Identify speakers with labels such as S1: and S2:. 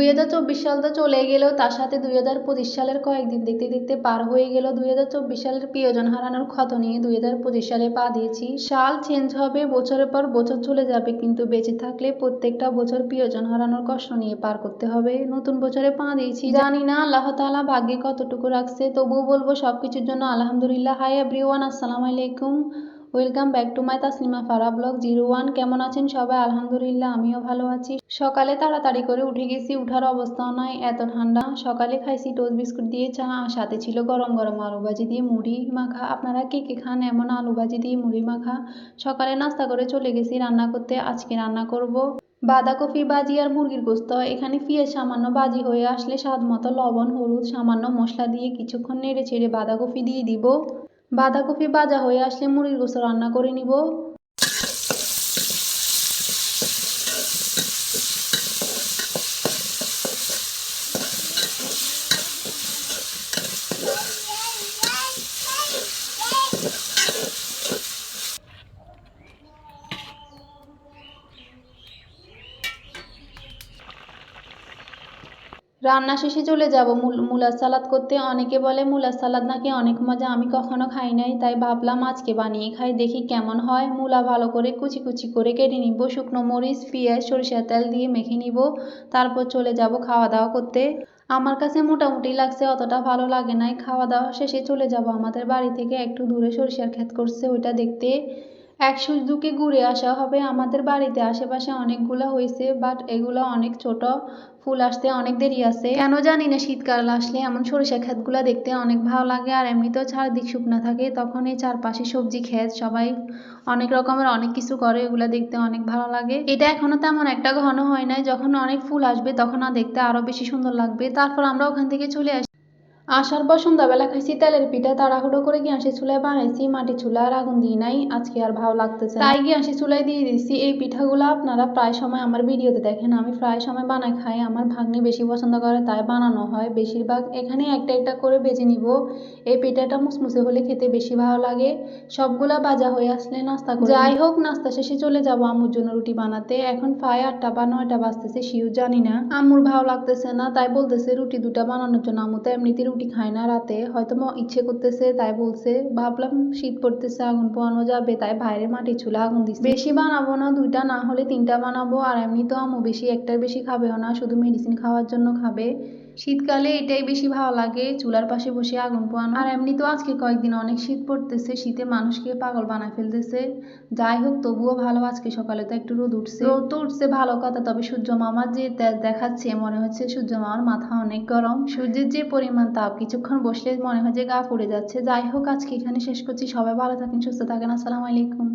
S1: দুই হাজার চব্বিশ সাল তো চলে গেলেও তার সাথে দুই হাজার পঁচিশ সালের কয়েকদিন দেখতে দেখতে পার হয়ে গেল। দুই হাজার চব্বিশ সালের প্রিয়জন হারানোর ক্ষত নিয়ে দুই হাজার পঁচিশ সালে পা দিয়েছি। সাল চেঞ্জ হবে, বছরের পর বছর চলে যাবে, কিন্তু বেঁচে থাকলে প্রত্যেকটা বছর প্রিয়জন হারানোর কষ্ট নিয়ে পার করতে হবে। নতুন বছরে পা দিয়েছি। জানি না আল্লাহ তাআলা ভাগ্যে কতটুকু রাখছে, তবুও বলব সব কিছুর জন্য আলহামদুলিল্লাহ। হাই এভরিওয়ান আসসালামু আলাইকুম। Welcome back to my Taslima Farah blog, zero one. কেমন আছেন সবাই? আলহামদুলিল্লাহ, আমিও ভালো আছি। সকালে তাড়াতাড়ি করে উঠে গেছি, উঠার অবস্থাও নাই, এত ঠান্ডা। সকালে খাইছি টোস্ট বিস্কুট দিয়ে চা আর সাথে ছিল গরম গরম আলু ভাজি দিয়ে মুড়ি মাখা। আপনারা কে কে খান এমন আলু ভাজি দিয়ে মুড়ি মাখা? সকালে নাস্তা করে চলে গেছি রান্না করতে, আজকে রান্না করব বাঁধাকপি বাজি আর মুরগির গোস্ত। এখানে পেঁয়াজ সামান্য বাজি হয়ে আসলে স্বাদ মতো লবণ, হলুদ, সামান্য মশলা দিয়ে কিছুক্ষণ নেড়ে ছেড়ে বাঁধাকপি দিয়ে দিব। বাঁধাকপি ভাজা হয়ে আসলে মুড়ির গোস্ত রান্না করে নিব। রান্না শেষে চলে যাব। মূলার সালাদ করতে অনেকে বলে, মূলার সালাদ নাকি অনেক মজা, আমি কখনো খাই নাই। তাই ভাবলাম আজকে বানিয়ে খাই, দেখি কেমন হয়। মূলা ভালো করে কুচি কুচি করে কেটে নিব, শুকনো মরিচ, পেঁয়াজ, সরিষার তেল দিয়ে মেখে নিব, তারপর চলে যাব খাওয়া দাওয়া করতে। আমার কাছে মোটামুটি লাগছে, অতটা ভালো লাগে নাই। খাওয়া দাওয়া শেষে চলে যাব আমাদের বাড়ি থেকে, একটু দূরে সরিষার ক্ষেত করছে, ওইটা দেখতে। এক সুযোগে ঘুরে আসা হবে। আমাদের বাড়িতে আশেপাশে অনেকগুলো হয়েছে বাট এগুলো অনেক ছোট। ফুল আসতে অনেক দেরি আছে। কেন জানি না, শীতকাল আসলে এমন সরিষা ক্ষেতগুলো দেখতে অনেক ভালো লাগে, আর এমনিতেও চারদিক শুকনো থাকে। তখন এই চারপাশে সবজি ক্ষেত, সবাই অনেক রকমের অনেক কিছু করে, এগুলো দেখতে অনেক ভালো লাগে। এটা এখনও তেমন একটা ঘন হয় নাই। যখন অনেক ফুল আসবে, তখন আর দেখতে আরও বেশি সুন্দর লাগবে। তারপর আমরা ওখান থেকে চলে আসি। আসার পর সন্ধ্যাবেলা খাইছি তেলের পিঠা তাড়াহুড়ো করে গ্যাসের চুলায় বানাইছি মাটি চুলা আর আগুন দিই নাই আজকে আর ভালো লাগতেছে তাই গ্যাসের চুলায় দিয়ে দিচ্ছি এই পিঠাগুলো আপনারা প্রায় সময় আমার ভিডিওতে দেখেন আমি প্রায় সময় বানাই খাই আমার ভাগ্নি বেশি পছন্দ করে তাই বানানো হয়। বেশিরভাগ এখানে একটা একটা করে বেজে নিব এই পিঠাটা মুসমুসে হলে খেতে বেশি ভালো লাগে। সবগুলা বাজা হয়ে আসলে নাস্তা করে। যাই হোক নাস্তা শেষে চলে যাব আম্মুর জন্য রুটি বানাতে এখন প্রায় আটটা বা নয়টা বাজতেছে শিউ জানি না। আম্মুর ভালো লাগতেছে না তাই বলতেছে রুটি দুটা বানানোর জন্য আম্মু তো এমনিতে রুটি খায় না রাতে। হয়তো ইচ্ছে করতেছে, তাই বলছে, ভাবলাম শীত পড়তেছে, আগুন পোয়ানো যাবে, তাই বাইরে মাটি চুলা আগুন দিচ্ছে বেশি বানাবো না, দুইটা না হলে তিনটা বানাবো, আর এমনি তো আম্মু বেশি, একটার বেশি খাবেও না, শুধু মেডিসিন খাওয়ার জন্য খাবে। শীতকালে এটাই বেশি ভালো লাগে, চুলার পাশে বসে আগুন পোয়ানো। আর এমনি তো আজকে কয়েকদিন অনেক শীত পড়তেছে, শীতে মানুষকে পাগল বানায় ফেলতেছে। যাই হোক, তবুও ভালো আজকে সকালে তো একটু রোদ উঠছে। রোদ তো উঠছে ভালো কথা, তবে সূর্য মামার যে তেজ দেখাচ্ছে, মনে হচ্ছে সূর্য মামার মাথা অনেক গরম। সূর্যের যে পরিমাণ তাপ, কিছুক্ষণ বসলে মনে হয় যে গা পুড়ে যাচ্ছে। যাই হোক, আজকে এখানে শেষ করছি। সবাই ভালো থাকেন, সুস্থ থাকেন। আসসালামু আলাইকুম।